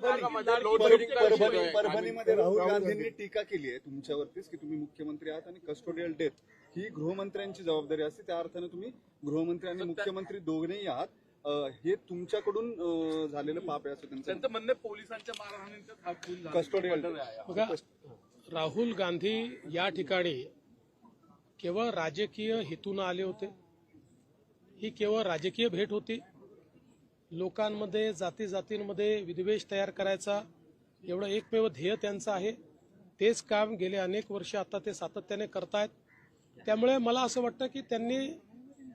परभणी-. परभणीमध्ये राहुल गांधींनी टीका केली आहे तुमच्यावरतीच की तुम्ही मुख्यमंत्री आहात आणि कस्टोडियल डेथ ही गृहमंत्र्यांची जबाबदारी असते. त्या अर्थाने तुम्ही गृहमंत्री आणि मुख्यमंत्री दोघेही आहात. हे तुमच्याकडून झालेलं पाप आहे असं त्यांचं म्हणणं आहे, पोलिसांच्या. बघा राहुल गांधी या ठिकाणी केवळ राजकीय हेतून आले होते. ही केवळ राजकीय भेट होती. लोकांमध्ये जाती जातींमध्ये विद्वेष तयार करायचा एवढं एकमेव ध्येय त्यांचं आहे. तेच काम गेले अनेक वर्ष आता ते सातत्याने करतायत. त्यामुळे मला असं वाटतं की त्यांनी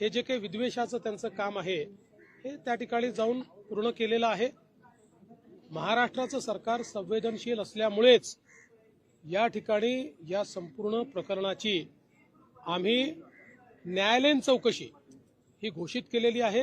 हे जे काही विद्वेषाचं त्यांचं काम आहे हे त्या ठिकाणी जाऊन पूर्ण केलेलं आहे. महाराष्ट्राचं सरकार संवेदनशील असल्यामुळेच या ठिकाणी या संपूर्ण प्रकरणाची आम्ही न्यायालयीन चौकशी ही घोषित केलेली आहे.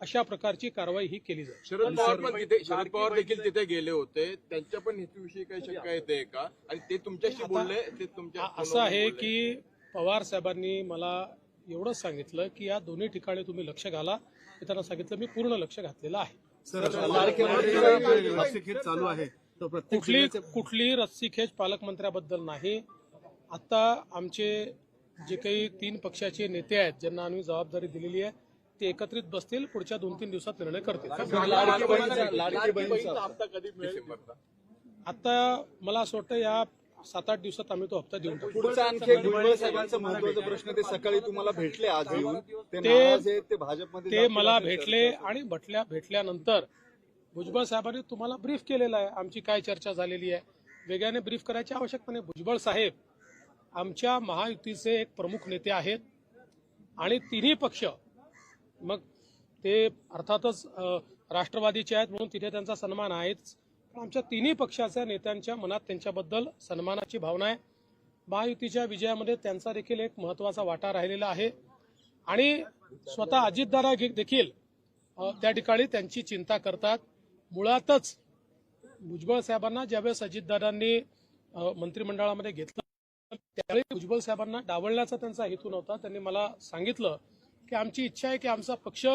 अशा प्रकारची कारवाई ही केली जाईल. शरद पवार पण तिथे शरद पवार देखील तिथे गेले होते. त्यांच्या पण हेतूविषयी काही शंका येते का? आणि ते तुमच्याशी बोलले ते तुमच्या असं आहे की पवार साहेबांनी मला एवढंच सांगितलं की या दोन्ही ठिकाणी तुम्ही लक्ष घाला. मी त्यांना सांगितलं मी पूर्ण लक्ष घातलेलं आहे. चालू आहे. कुठली कुठली रस्सीखेच पालकमंत्र्याबद्दल नाही. आता आमचे जे काही तीन पक्षाचे नेते आहेत ज्यांना आम्ही जबाबदारी दिलेली आहे ते एकत्रित बसतील पुढच्या दोन तीन दिवसात निर्णय करतील. आता मला असं वाटतं या सात आठ दिवसात आम्ही तो हप्ता देऊन पुढचा आणखी एक भुजबळ साहेबांचा महत्त्वाचा प्रश्न ते सकाळी तुम्हाला भेटले आज येऊन. ते ते भाजपमध्ये ते मला भेटले. आणि भेटल्या भेटल्यानंतर भुजबळ साहेबांनी तुम्हाला ब्रीफ केलेलं आहे. आमची काय चर्चा झालेली आहे? वेगळ्याने ब्रीफ करायची आवश्यकता नाही भुजबळ साहेब आमच्या महायुतीचे एक प्रमुख नेते आहेत आणि तिन्ही पक्ष मग ते अर्थातच राष्ट्रवादीचे आहेत म्हणून तिथे त्यांचा सन्मान आहेच. पण आमच्या तिन्ही पक्षाच्या नेत्यांच्या मनात त्यांच्याबद्दल सन्मानाची भावना आहे. महायुतीच्या विजयामध्ये त्यांचा देखील एक महत्त्वाचा वाटा राहिलेला आहे. आणि स्वतः अजितदादा देखील त्या ठिकाणी त्यांची चिंता करतात. मुळातच भुजबळ साहेबांना ज्यावेळेस अजितदादांनी मंत्रिमंडळामध्ये घेतलं त्यावेळी भुजबळ साहेबांना डावलण्याचा त्यांचा हेतू नव्हता. त्यांनी मला सांगितलं की आमची इच्छा आहे की आमचा पक्ष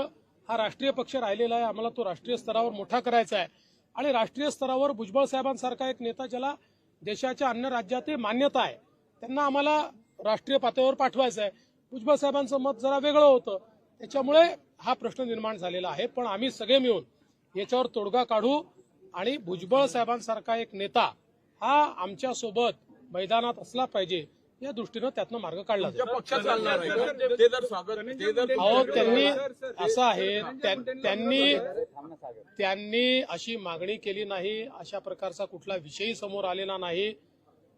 हा राष्ट्रीय पक्ष राहिलेला आहे. आम्हाला तो राष्ट्रीय स्तरावर मोठा करायचा आहे. आणि राष्ट्रीय स्तरावर भुजबळ साहेबांसारखा एक नेता ज्याला देशाच्या अन्य राज्यातही मान्यता आहे त्यांना आम्हाला राष्ट्रीय पातळीवर पाठवायचं आहे. भुजबळ साहेबांचं मत जरा वेगळं होतं. त्याच्यामुळे हा प्रश्न निर्माण झालेला आहे. पण आम्ही सगळे मिळून याच्यावर तोडगा काढू आणि भुजबळ साहेबांसारखा एक नेता हा आमच्यासोबत मैदानात असला पाहिजे. या दृष्टीनं त्यातनं मार्ग काढला अहो त्यांनी असं आहे त्या- त्यांनी त्यांनी अशी मागणी केली नाही अशा प्रकारचा कुठला विषयही समोर आलेला नाही.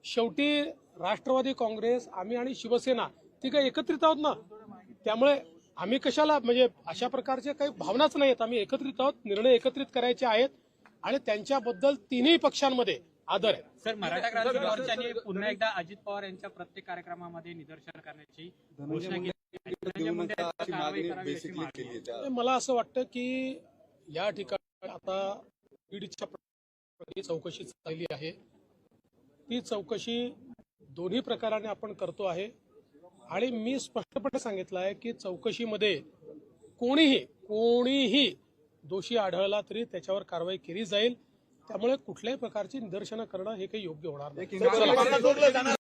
शेवटी राष्ट्रवादी काँग्रेस आम्ही आणि शिवसेना ती काही एकत्रित आहोत ना. त्यामुळे आम्ही कशाला म्हणजे अशा प्रकारच्या काही भावनाच नाहीत आम्ही एकत्रित आहोत निर्णय एकत्रित करायचे आहेत आणि त्यांच्याबद्दल तिन्ही पक्षांमध्ये आदर आहे. सर मराठा क्रांती मोर्चाने पुन्हा एकदा अजित पवार यांच्या प्रत्येक कार्यक्रमामध्ये निदर्शन करण्याची घोषणा केली. मला असं वाटतं की या ठिकाणी आता प्रकरणी चौकशी चालली आहे. ती चौकशी दोन्ही प्रकाराने आपण करतो आहे. आणि मी स्पष्टपणे सांगितलं आहे की चौकशीमध्ये कोणीही कोणीही दोषी आढळला तरी त्याच्यावर कारवाई केली जाईल. त्यामुळे कुठल्याही प्रकारची निदर्शनं करणं हे काही योग्य होणार नाही.